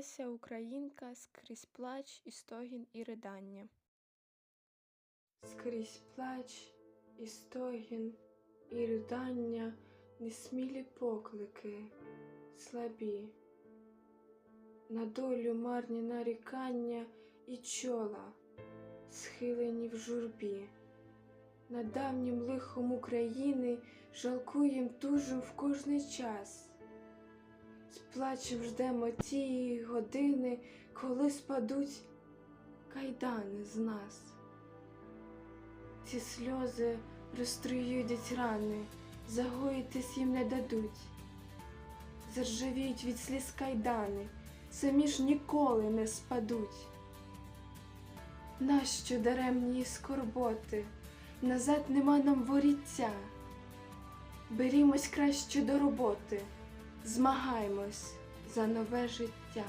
Леся Українка скрізь плач і стогін і ридання. Скрізь плач, і стогін, і ридання, несмілі поклики, слабі. На долю марні нарікання і чола, схилені в журбі. На давнім лихом України жалкуєм тужим в кожний час. З плачем ждемо тієї години, коли спадуть кайдани з нас. Ці сльози розструюють рани, загоїтись їм не дадуть. Заржавіють від сліз кайдани, самі ж ніколи не спадуть. Нащо даремні скорботи, назад нема нам воріття. Берімось краще до роботи, змагаймось за нове життя.